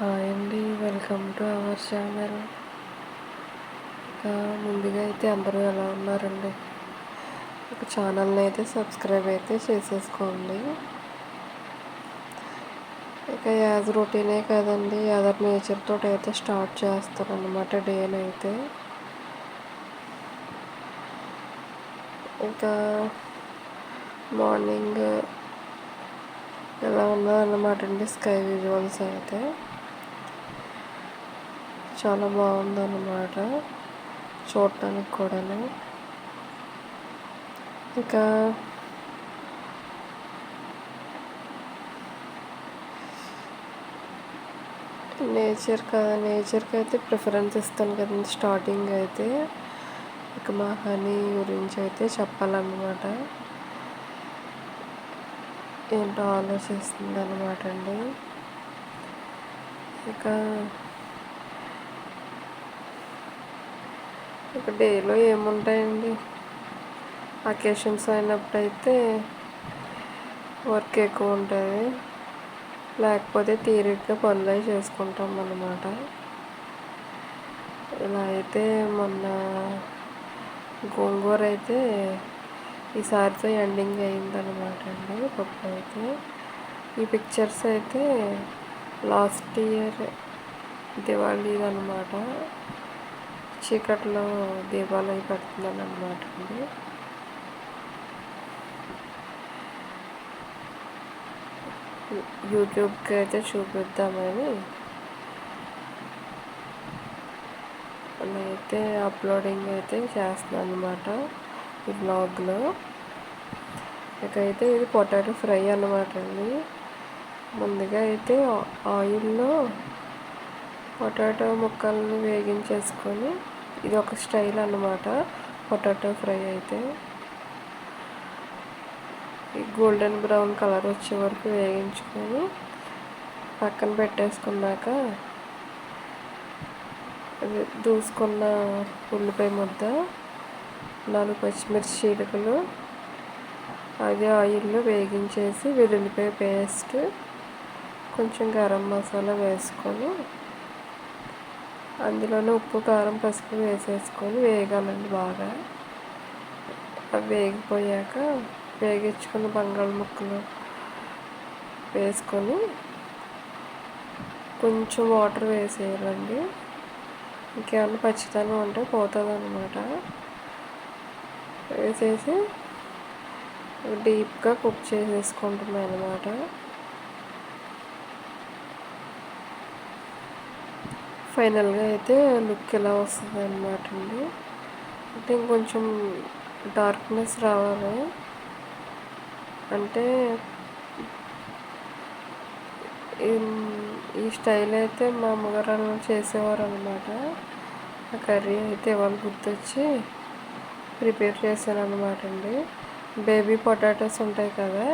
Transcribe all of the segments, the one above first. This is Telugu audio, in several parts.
హాయ్ అండి వెల్కమ్ టు అవర్ ఛానల్. ఇంకా ముందుగా అయితే అందరూ ఎలా ఉన్నారండి? ఒక ఛానల్ని అయితే సబ్స్క్రైబ్ అయితే చేసేసుకోండి. ఇక యాజ్ రొటీనే కదండి అదర్ నేచర్ తోటి అయితే స్టార్ట్ చేస్తాను అనమాట డేనైతే ఇంకా మార్నింగ్ ఎలా ఉన్నదన్నమాట అండి స్కై విజువల్స్ అయితే. చాలా బాగుందన్నమాట చూడటానికి కూడాను. ఇంకా నేచర్ కదా నేచర్కి అయితే ప్రిఫరెన్స్ ఇస్తాను కదండి స్టార్టింగ్ అయితే. ఇక మా హనీ గురించి అయితే చెప్పాలన్నమాట. ఏంటో ఆలోచిస్తుంది అనమాట అండి. ఇక ఇక డేలో ఏముంటాయండి? అకేషన్స్ అయినప్పుడైతే వర్క్ ఎక్కువ ఉంటుంది. లేకపోతే తీరిగ్గా పనులు చేసుకుంటాం అన్నమాట. ఇలా అయితే మొన్న గోంగూర అయితే ఈసారితో ఎండింగ్ అయిందనమాట అండి పప్పు అయితే ఈ పిక్చర్స్ అయితే లాస్ట్ ఇయర్ దివాళీ అనమాట చీకట్లో దీపాలు అవి పెడుతున్నాను అనమాట అండి. యూట్యూబ్కి అయితే చూపిద్దామని అయితే అప్లోడింగ్ అయితే చేస్తున్నాను అనమాట ఈ బ్లాగ్లో ఇకైతే ఇది పొటాటో ఫ్రై అనమాట అండి. ముందుగా అయితే ఆయిల్లో పొటాటో ముక్కలను వేగించేసుకొని ఇది ఒక స్టైల్ అన్నమాట. పొటాటో ఫ్రై అయితే. ఈ గోల్డెన్ బ్రౌన్ కలర్ వచ్చే వరకు వేగించుకొని పక్కన పెట్టేసుకున్నాక దూసుకున్న ఉల్లిపాయ ముద్ద నాలుగు పచ్చిమిర్చి చీలికలు అదే ఆయిల్లో వేగించేసి వెల్లుల్లిపాయ పేస్ట్ కొంచెం గరం మసాలా వేసుకొని అందులోనే ఉప్పు కారం పసుపు వేసేసుకొని వేగాలండి బాగా. అవి వేగిపోయాక వేగించుకున్న బంగాళ ముక్కలు వేసుకొని కొంచెం వాటర్ వేసేయాలండి. ఇంకేమన్నా పచ్చితనం ఉంటే పోతుంది అనమాట వేసేసి డీప్గా కుక్ చేసేసుకుంటున్నాను అనమాట ఫైనల్గా అయితే లుక్ ఇలా వస్తుంది అనమాట అండి. అంటే ఇంకొంచెం డార్క్నెస్ రావాలి. అంటే ఈ స్టైల్ అయితే మా అమ్మగారు చేసేవారు అనమాట ఆ కర్రీ అయితే ఇవాళ గుర్తొచ్చి ప్రిపేర్ చేశాను అనమాట అండి. బేబీ పొటాటోస్ ఉంటాయి కదా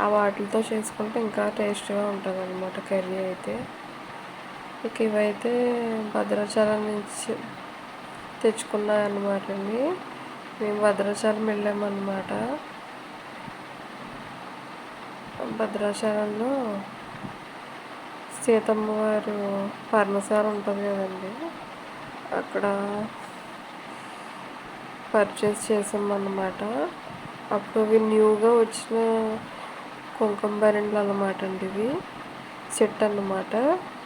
ఆ వాటితో చేసుకుంటే ఇంకా టేస్ట్గా ఉంటుంది అనమాట కర్రీ అయితే. ఇక ఇవైతే భద్రాచలం నుంచి తెచ్చుకున్నాయి అనమాట అండి మేము భద్రాచలం వెళ్ళామన్నమాట. భద్రాచలంలో సీతమ్మ వారు పర్ణశాల ఉంటుంది కదండి. అక్కడ పర్చేస్ చేసామన్నమాట. అప్పుడు అవి న్యూగా వచ్చిన కుంకుమ బరెండ్లు అనమాట అండి ఇవి. సెట్ అన్నమాట.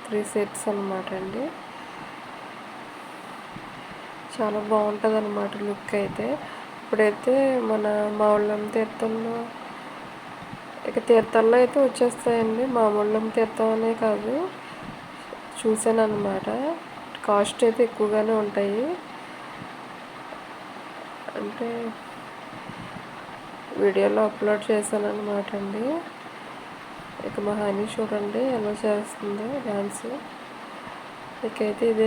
త్రీ సెట్స్ అన్నమాట అండి. చాలా బాగుంటుంది అనమాట లుక్ అయితే. ఇప్పుడైతే మన మావుళ్ళం తీర్థంలో ఇక తీర్థంలో అయితే వచ్చేస్తాయండి. మామూళ్ళం తీర్థం అనే కాదు. చూసాను అనమాట కాస్ట్ అయితే ఎక్కువగానే ఉంటాయి. అంటే వీడియోలో అప్లోడ్ చేశాను అండి. ఇక మా హనీ చూడండి ఎలా చేస్తుందో డ్యాన్స్ ఇకైతే ఇదే